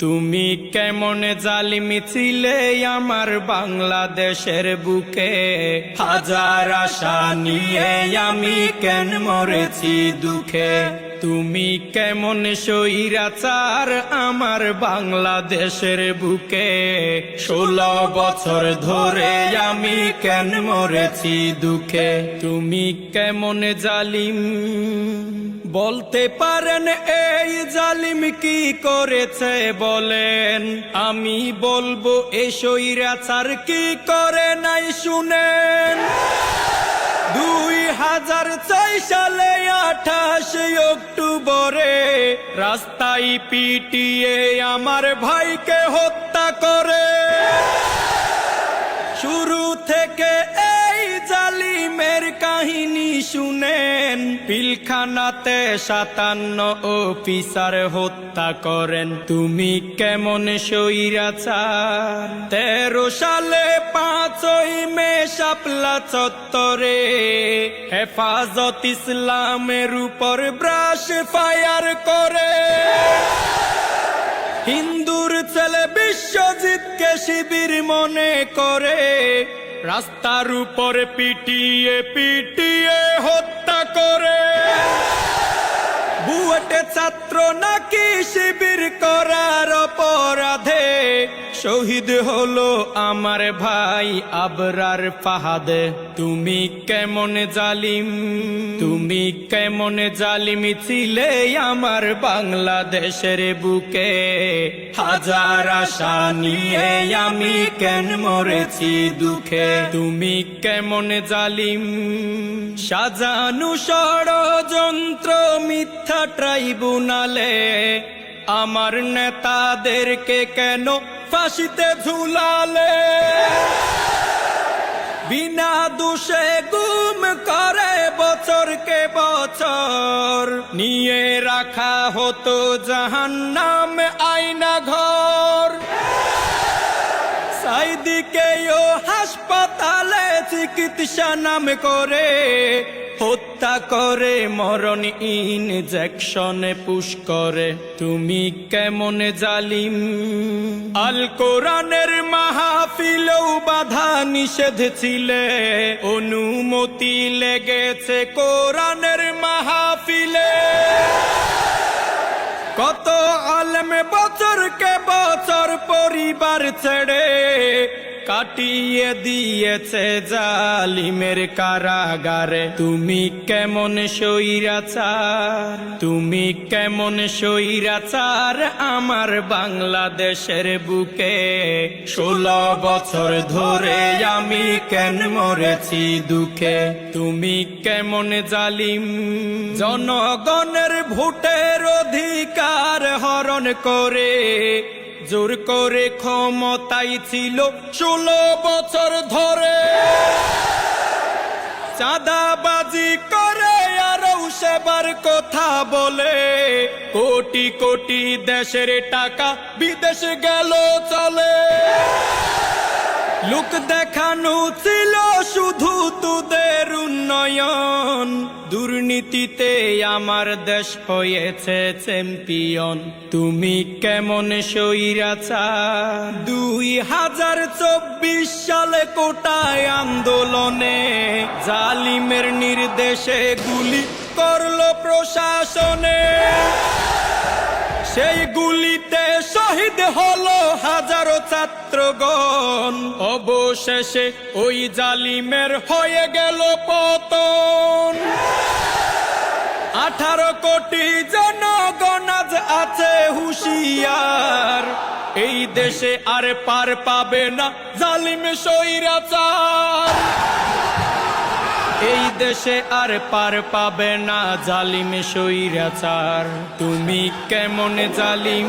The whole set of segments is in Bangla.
তুমি কেমন জালিমি ছিলে আমার বাংলাদেশের বুকে? হাজার আশা নিয়ে আমি কেন মরেছি দুঃখে? তুমি কেমন সইরাচার আমার বাংলাদেশের বুকে? ষোলো বছর ধরে আমি কেন মরেছি দুঃখে? তুমি কেমন জালিম? বলতে পারেন এই জালিম কি করেছে বলেন? আমি বলব এই সৈরাচার কি করে নাই শুনেন? দুই হাজার ছয় সালে আঠাশ অক্টোবরে রাস্তায় পিটিয়ে আমার ভাইকে হত্যা করে। শুরু থেকে এই জালিমের কাহিনী শুনেন পিলখানাতে সাতান্ন অফিসার হত্যা করেন। তুমি কেমন সইরাচার তেরো সালে পাঁচই মে শাপলা চত্বরে হেফাজত ইসলামের উপর ব্রাশ ফায়ার করে। হিন্দুর ছেলে বিশ্বজিৎকে শিবির মনে করে। রাস্তার উপর পিটিয়ে পিটিয়ে ছাত্র নাকি শিবির শহীদ হলো আমার ভাই আবরার ফাহাদে। তুমি কেমন জালিম? তুমি কেমন জালিমি ছিলে আমার বাংলাদেশের বুকে। হাজার আশা নিয়ে আমি কেন মরেছি দুঃখে? তুমি কেমন জালিম? সাজানু ষড়যন্ত্র মিথ্যা ট্রাইব্যুনালে আমার নেতাদেরকে কেন ফাঁসিতে ঝুলালে? বিনা দোষে গুম করে বছরকে বছর। নিয়ে রাখা হতো জাহান নাম আইনা ঘর। সাইদিকেও হাসপাতালে চিকিৎসা নাম করে, হত্যা করে, মরণ ইনজেকশনে পুশ করে। তুমি কেমন জালিম? আল কোরআনের মাহফিলেও বাধা নিষেধ ছিলে, অনুমতি লেগেছে কোরআনের মাহফিলে। কত আলম বছরকে বছর পরিবার ছেড়ে কাটিয়ে দিয়েছে জালিমের কারাগারে। তুমি কেমন সইরাচার তুমি কেমন সৈরাচার আমার বাংলাদেশের বুকে? ষোলো বছর ধরে আমি কেন মরেছি দুঃখে? তুমি কেমন জালিম? জনগণের ভোটের অধিকার হরণ করে জোর করে ক্ষমতাই ছিল ষোলো বছর ধরে। চাঁদাবাজি করে আরও সেবার কথা বলে। কোটি কোটি দেশের টাকা বিদেশ গেল চলে। লোক দেখানো ছিল শুধু দুর্নীতিতে আমার দেশ হয়েছে চ্যাম্পিয়ন। তুমি কেমন সইরাচার দুই হাজার চব্বিশ সালে কোটায় আন্দোলনে জালিমের নির্দেশে গুলি করল প্রশাসনে। সেই গুলিতে শহীদ হলো হাজারো ছাত্রগণ। অবশেষে ওই জালিমের হয়ে গেল পতন। আঠারো কোটি জনগণ আজ আছে হুশিয়ার। এই দেশে আর পার পাবে না জালিম সৈরাচার এই দেশে আর পার পাবে না জালিম সৈরাচার তুমি কেমন জালিম?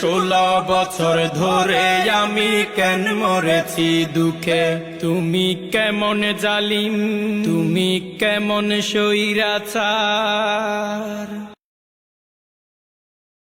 ষোলো বছর ধরে আমি কেন মরেছি দুঃখে? তুমি কেমন জালিম? তুমি কেমন সৈরাচার